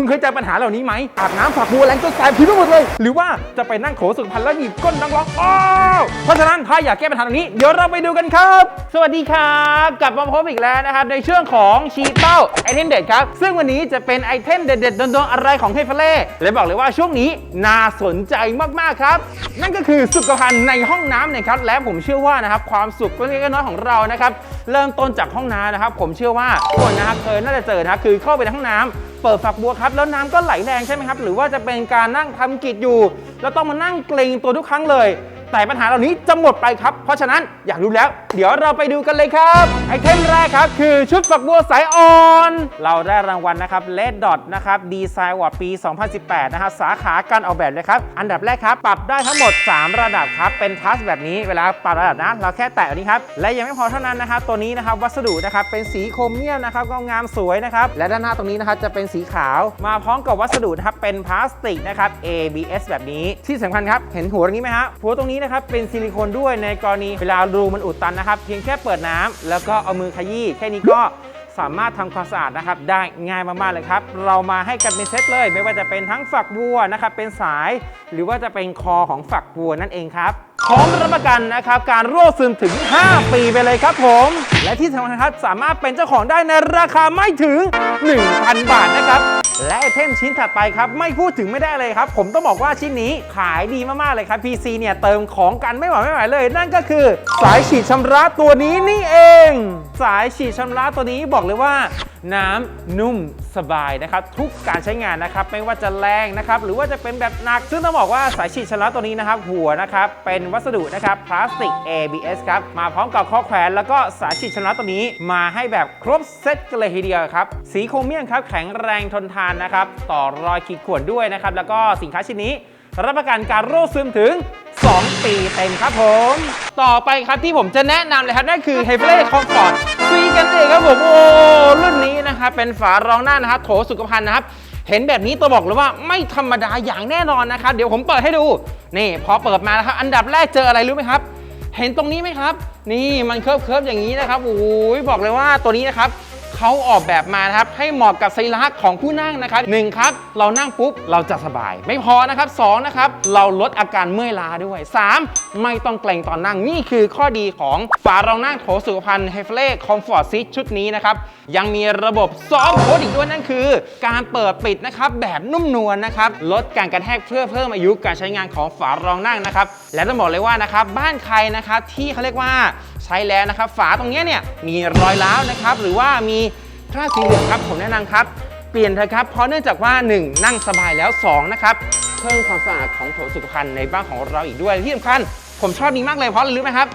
คุณเคยเจอปัญหาเหล่านี้ไหมอาบน้ำฝักบัวแรงจนแสบผิวไปหมดเลย หรือว่าจะไปนั่งโขสุขภัณแล้วหนีบก้นนังร้องอ้าวเพราะฉะนั้นถ้าอยากแก้ปัญหาตรงนี้เดี๋ยวเราไปดูกันครับ สวัสดีครับ กลับมาพบอีกแล้วนะครับในช่วงของชีเต้าไอเทมเด็ดครับ ซึ่งวันนี้จะเป็นไอเทมเด็ดๆโดนๆอะไรของเฮฟเล่และบอกเลยว่าช่วงนี้น่าสนใจมากๆครับ นั่นก็คือสุขภัณฑ์ในห้องน้ำนะครับและผมเชื่อว่านะครับความสุขเล็กๆน้อยๆของเรานะครับเริ่มต้นจากห้องน้ำนะครับผมเชื่อว่าทุกคนนะครับเคยน่าจะเจอนะครับคือเข้าไปในห้องน้ำ เปิดฝักบัวครับ แล้วน้ำก็ไหลแรงใช่ไหมครับ หรือว่าจะเป็นการนั่งทำกิจอยู่ แล้วต้องมานั่งเกรงตัวทุกครั้งเลย แต่ปัญหาเหล่านี้จะหมดไปครับ เพราะฉะนั้นอยากรู้แล้ว เดี๋ยวเราไปดูกันเลยครับ ไอเทมแรกครับ คือชุดฝักบัวสายอ่อน เราได้รางวัลนะครับเลดดอทนะครับดีไซน์วัปี 2018 นะครับสาขาการออกแบบเลยครับ อันดับแรกครับ ปรับได้ทั้งหมด 3 ระดับครับ เป็นทัชแบบนี้เวลาปรับระดับนะ เราแค่แตะอันนี้ครับ และยังไม่พอเท่านั้นนะครับตัวนี้นะครับวัสดุนะครับเป็นสีโครเมียมนะครับก็งามสวยนะครับและด้านหน้าตรงนี้นะครับจะเป็นสีขาว มาพร้อมกับวัสดุนะครับเป็นพลาสติกนะครับ ABS แบบนี้ที่สำคัญครับเห็นหัวตรงนี้ไหมฮะหัวตรงนี้นะครับเป็นซิลิโคนด้วยในกรณีเวลารูมันอุดตันนะครับ เพียงแค่เปิดน้ำแล้วก็เอามือขยี้แค่นี้ก็สามารถทำความสะอาดนะครับ ได้ง่ายมากๆเลยครับ เรามาให้กันเป็นเซตเลย ไม่ว่าจะเป็นทั้งฝักบัวนะครับเป็นสาย หรือว่าจะเป็นคอของฝักบัวนั่นเองครับ พร้อมรับประกันนะครับการรั่วซึมถึง 5 ปีไปเลยครับผม และที่สำคัญครับสามารถเป็นเจ้าของได้ในราคาไม่ถึง 1,000 บาทนะครับ และไอเทมชิ้นถัดไปครับ ไม่พูดถึงไม่ได้เลยครับ ผมต้องบอกว่าชิ้นนี้ขายดีมาก ๆ เลยครับ PC เนี่ยเติมของกันไม่ไหวไม่ไหวเลย นั่นก็คือสายฉีดชำระตัวนี้นี่เอง สายฉีดชำระตัวนี้บอกเลยว่าน้ำนุ่ม สบายนะครับทุกการใช้งานนะครับไม่ว่าจะแรงนะครับหรือว่าจะเป็นแบบหนัก ซึ่งต้องบอกว่าสายฉีดชำระตัวนี้นะครับหัวนะครับเป็นวัสดุนะครับพลาสติก ABS ครับมาพร้อมกับข้อแขวนแล้วก็สายฉีดชำระตัวนี้มาให้แบบครบเซตกันเลยทีเดียวครับสีโครเมียมครับแข็งแรงทนทานนะครับต่อรอยขีดข่วนด้วยนะครับแล้วก็สินค้าชิ้นนี้รับประกันการรั่วซึมถึง 2 ปีเต็มครับผม ต่อไปครับที่ผมจะแนะนำเลยครับนั่นคือ h e f l e Comfort ฟรีกันเองครับผม โอ้ รุ่นนี้ นะครับเป็นฝารองหน้านะครับโถสุขภัณฑ์นะครับเห็นแบบนี้ตัวบอกเลยว่าไม่ธรรมดาอย่างแน่นอนนะครับ เดี๋ยวผมเปิดให้ดู นี่พอเปิดมานะครับ อันดับแรกเจออะไรรู้ไหมครับ เห็นตรงนี้ไหมครับ นี่มันเคิร์ฟเคิร์ฟอย่างนี้นะครับโอ้ยบอกเลยว่าตัวนี้นะครับ เขาออกแบบมานะครับให้เหมาะกับสรีระของผู้นั่งนะครับหนึ่งครับเรานั่งปุ๊บเราจะสบาย ไม่พอนะครับสองนะครับเราลดอาการเมื่อยล้าด้วย 3. ไม่ต้องเกรงตอนนั่งนี่คือข้อดีของฝารองนั่งโถสุขภัณฑ์เฮฟเล่คอมฟอร์ตซีชุดนี้นะครับยังมีระบบซอฟต์โคดอีกด้วยนั่นคือ การเปิดปิดนะครับแบบนุ่มนวลนะครับลดการกระแทกเพื่อเพิ่มอายุการใช้งานของฝารองนั่งนะครับและต้องบอกเลยว่านะครับบ้านใครนะครับที่เขาเรียกว่าใช้แล้วนะครับฝาตรงนี้เนี่ยมีรอยร้าวนะครับหรือว่ามี คราสีเหลืองครับผมแนะนำครับ เปลี่ยนเถอะครับ เพราะเนื่องจากว่า 1 นั่งสบายแล้ว 2 นะครับ เพิ่มความสะอาดของโถสุขภัณฑ์ในบ้านของเราอีกด้วยที่สำคัญ ผมชอบนี้มากเลยเพราะอะไรรู้ไหมครับ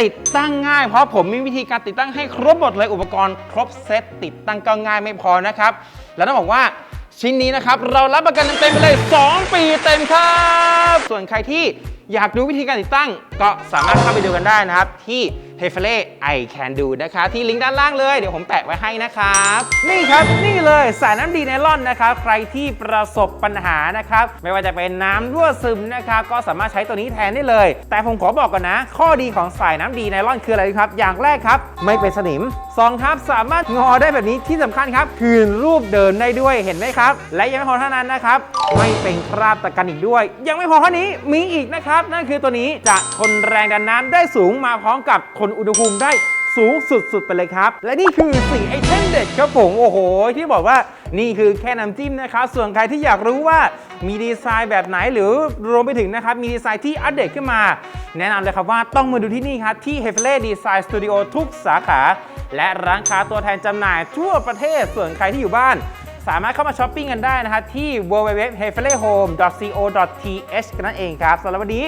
ติดตั้งง่ายเพราะผมมีวิธีการติดตั้งให้ครบหมดเลยอุปกรณ์ครบเซตติดตั้งก็ง่ายไม่พอนะครับ แล้วต้องบอกว่าชิ้นนี้นะครับเรารับประกันเต็มไปเลย 2 ปีเต็มครับ ส่วนใครที่อยากดูวิธีการติดตั้ง ก็สามารถเข้าไปดูกันได้นะครับที่ h e f l e I Can Do นะครับที่ลิงก์ด้านล่างเลย เดี๋ยวผมแปะไว้ให้นะครับ นี่ครับนี่เลยสายน้ำดีไนลอนนะครับ ใครที่ประสบปัญหานะครับ ไม่ว่าจะเป็นน้ำรั่วซึมนะครับ ก็สามารถใช้ตัวนี้แทนได้เลย แต่ผมขอบอกก่อนนะ ข้อดีของสายน้ำดีไนลอนคืออะไรครับ อย่างแรกครับ ไม่เป็นสนิมสองครับสามารถงอได้แบบนี้ที่สำคัญครับ คืนรูปเดินได้ด้วยเห็นไหมครับ และยังไม่พอเท่านั้นนะครับ ไม่เป็นคราบตะกันอีกด้วย ยังไม่พอเท่านี้มีอีกนะครับ นั่นคือตัวนี้จะทนแรงดันน้ำได้สูงมาพร้อมกับทนอุณหภูมิได้สูงสุดๆไปเลยครับ และนี่คือ4ไอเทมเด็ดครับผมโอ้โห ที่บอกว่านี่คือแค่น้ำจิ้มนะครับ ส่วนใครที่อยากรู้ว่ามีดีไซน์แบบไหนหรือรวมไปถึงนะครับ มีดีไซน์ที่อัปเดตขึ้นมา แนะนำเลยครับว่าต้องมาดูที่นี่ครับ ที่ h e f l e Design Studio ทุกสาขา และร้านค้าตัวแทนจำหน่ายทั่วประเทศส่วนใครที่อยู่บ้าน สามารถเข้ามาช้อปปิ้งกันได้นะครับที่ www.heflehome.co.th นนั่นเองครับสำหรับวันนี้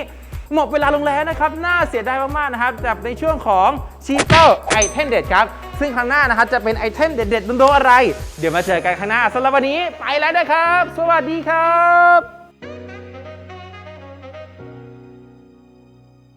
หมดเวลาลงแล้วนะครับ น่าเสียดายมากๆนะครับกับในช่วงของชีเตอร์ไอเทมเด็ดครับ ซึ่งครั้งหน้านะครับจะเป็นไอเทมเด็ดๆโดนๆอะไร เดี๋ยวมาเจอกันข้างหน้าสำหรับวันนี้ไปแล้วนะครับ สวัสดีครับ